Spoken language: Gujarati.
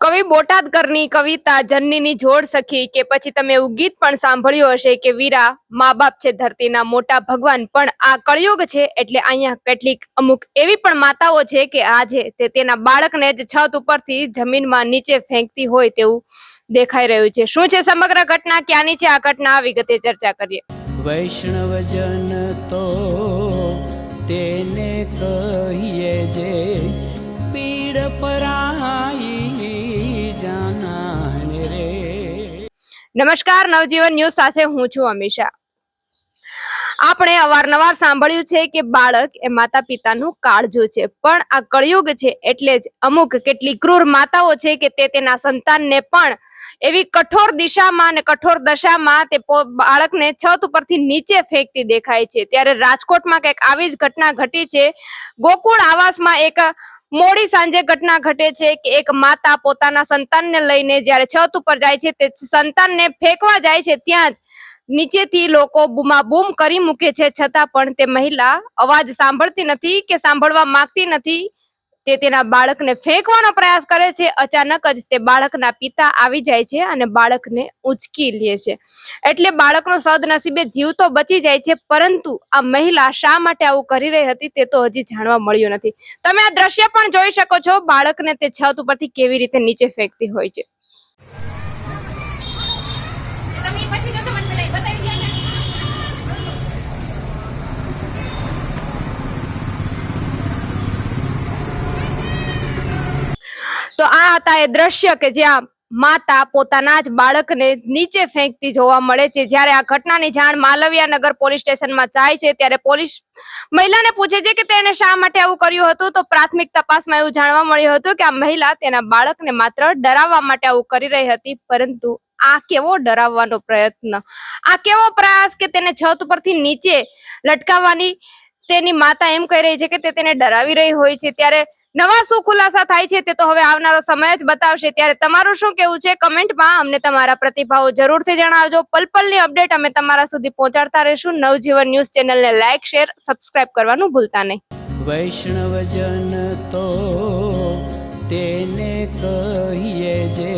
કવિ બોટાદકરની કવિતા જનનીની જોડ સખી કે પછી તમે એવું ગીત પણ સાંભળ્યું હશે કે વીરા મા બાપ છે ધરતીના મોટા ભગવાન પણ આ કળિયુગ છે એટલે અહીંયા કેટલીક અમુક એવી પણ માતાઓ છે કે આજે તે તેના બાળકને જ છત ઉપરથી જમીનમાં નીચે ફેંકતી હોય તેવું દેખાઈ રહ્યું છે. શું છે સમગ્ર ઘટના? ક્યાંની છે આ ઘટના? વિગતે ચર્ચા કરીએ. વૈષ્ણવજન તો તેને કહીએ જે નમસ્કાર, નવજીવન ન્યૂઝ સાથે હું છું અમીષા. આપણે અવારનવાર સાંભળ્યું છે કે બાળક એ માતા પિતાનું કાળજું છે, પણ આ કળિયુગ છે એટલે જ અમુક કેટલી ક્રૂર માતાઓ છે કે તે તેના સંતાનને પણ એવી કઠોર દિશામાં અને કઠોર દશામાં તે બાળકને છત ઉપરથી નીચે ફેંકતી દેખાય છે. ત્યારે રાજકોટમાં કંઈક આવી જ ઘટના ઘટી છે. ગોકુળ આવાસમાં એક મોડી સાંજે ઘટના ઘટે છે કે એક માતા પોતાના સંતાનને લઈને જ્યારે છત ઉપર જાય છે તે સંતાનને ફેંકવા જાય છે ત્યાં જ નીચેથી લોકો બૂમાબૂમ કરી મૂકે છે છતાં પણ તે મહિલા અવાજ સાંભળતી નથી કે સાંભળવા માંગતી નથી. તે તેના બાળકને ફેંકવાનો પ્રયાસ કરે છે. અચાનક જ તે બાળકના પિતા આવી જાય છે અને બાળકને ઉંચકી લે છે. એટલે બાળકનો સદનસીબે જીવ તો બચી જાય છે, પરંતુ આ મહિલા શા માટે આવું કરી રહી હતી તે તો હજી જાણવા મળ્યું નથી. તમે આ દ્રશ્ય પણ જોઈ શકો છો, બાળકને તે છત ઉપરથી કેવી રીતે નીચે ફેંકતી હોય છે. તો આ હતા એ દ્રશ્ય કે જ્યાં માતા પોતાના જ બાળકને નીચે ફેંકતી જોવા મળે છે. જ્યારે આ ઘટનાની જાણ માલવિયા નગર પોલીસ સ્ટેશનમાં થાય છે, ત્યારે પોલીસ મહિલાને પૂછે છે કે તેણે શા માટે આવું કર્યું હતું? તો પ્રાથમિક તપાસમાં એવું જાણવા મળ્યું હતું કે આ મહિલા તેના બાળકને માત્ર ડરાવવા માટે આવું કરી રહી હતી, પરંતુ આ કેવો ડરાવવાનો પ્રયત્ન? આ કેવો પ્રયાસ કે તેને છત ઉપરથી નીચે લટકાવવાની તેની માતા એમ કહી રહી છે કે તે તેને ડરાવી રહી હોય છે? ત્યારે નવા શું ખુલાસા થાય છે તે તો હવે આવનારો સમય જ બતાવશે. ત્યારે તમારું શું કેવું છે? કમેન્ટમાં અમને તમારા પ્રતિભાવો જરૂરથી જણાવજો. પલપલની અપડેટ અમે તમારા સુધી પહોંચાડતા રહીશું. નવજીવન ન્યૂઝ ચેનલને લાઇક શેર, સબસ્ક્રાઇબ કરવાનું ભૂલતા નહીં. વૈષ્ણવજન તો તેને કહીએ જે